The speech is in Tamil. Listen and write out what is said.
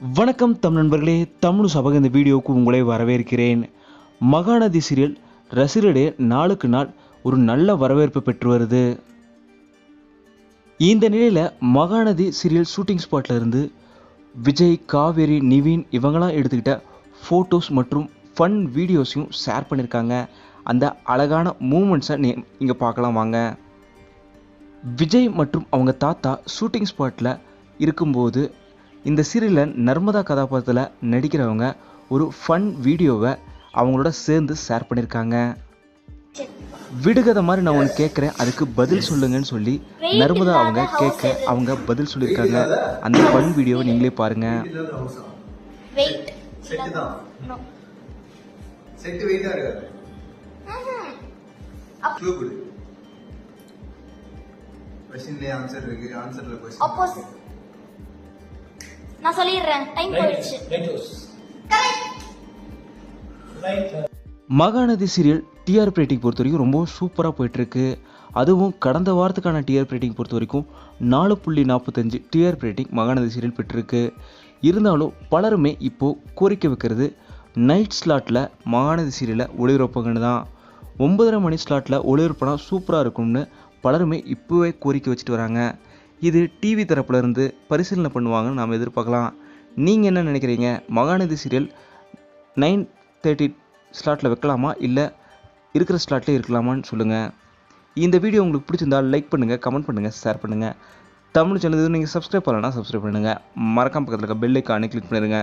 வணக்கம் தம் நண்பர்களே தமிழ் சபக இந்த வீடியோவுக்கு உங்களை வரவேற்கிறேன். மகாநதி சீரியல் ரசிகர்களிடையே நாளுக்கு நாள் ஒரு நல்ல வரவேற்பு பெற்று வருது. இந்த நிலையில் மகாநதி சீரியல் ஷூட்டிங் ஸ்பாட்டில் இருந்து விஜய் காவேரி நிவின் இவங்களாம் எடுத்துக்கிட்ட ஃபோட்டோஸ் மற்றும் ஃபன் வீடியோஸையும் ஷேர் பண்ணியிருக்காங்க அந்த அழகான மூமெண்ட்ஸை நீ இங்கே பார்க்கலாம் வாங்க. விஜய் மற்றும் அவங்க தாத்தா ஷூட்டிங் ஸ்பாட்டில் இருக்கும்போது இந்த சீரியலில் நர்மதா கதாபாத்திரத்தில் நடிக்கிறவங்க ஒரு ஃபன் வீடியோவை அவங்களோட சேர்ந்து ஷேர் பண்ணியிருக்காங்க விடுகதை மாதிரி நான் ஒன்று கேட்குறேன் அதுக்கு பதில் சொல்லுங்கன்னு சொல்லி நர்மதா அவங்க கேட்க அவங்க பதில் சொல்லியிருக்காங்க அந்த ஃபன் வீடியோவை நீங்களே பாருங்கள் செட்டு வெயிட்டா இருக்காது க்ளூ கொடு கொஸ்டின்லயே ஆன்சர் இருக்கு. ஆன்சர்ல கொஸ்டின் ஆப்போசிட் நான் சொல்லிடுறேன். டைம் போயிடுச்சு. மகாநதி சீரியல் டிஆர்பி ரேட்டிங் பொறுத்த வரைக்கும் ரொம்ப சூப்பராக போயிட்டுருக்கு. அதுவும் கடந்த வாரத்துக்கான டிஆர்பி ரேட்டிங் பொறுத்த வரைக்கும் நாலு புள்ளி நாற்பத்தஞ்சு டிஆர்பி ரேட்டிங் மகாநதி சீரியல் பெற்றிருக்கு. இருந்தாலும் பலருமே இப்போது கோரிக்கை வைக்கிறது நைட் ஸ்லாட்டில் மகாநதி சீரியலை ஒளிபரப்புங்கன்னு தான். ஒன்பதரை மணி ஸ்லாட்டில் ஒளிபரப்புனா சூப்பராக இருக்கும்னு பலருமே இப்போவே கோரிக்கை வச்சுட்டு வராங்க. இது டிவி தரப்புல இருந்து பரிசீலனை பண்ணுவாங்கன்னு நாம் எதிர்பார்க்கலாம். நீங்கள் என்ன நினைக்கிறீங்க? மகாநதி சீரியல் நைன் தேர்ட்டி ஸ்லாட்டில் வைக்கலாமா? இல்லை இருக்கிற ஸ்லாட்லேயே இருக்கலாமான்னு சொல்லுங்கள் இந்த வீடியோ உங்களுக்கு பிடிச்சிருந்தால் லைக் பண்ணுங்கள் கமெண்ட் பண்ணுங்கள் ஷேர் பண்ணுங்கள் தமிழ் சேனல் நீங்கள் சப்ஸ்கிரைப் பண்ணலன்னா சப்ஸ்கிரைப் பண்ணுங்கள் மறக்காம பக்கத்தில் இருக்க பெல் ஐக்கானே கிளிக் பண்ணிடுங்க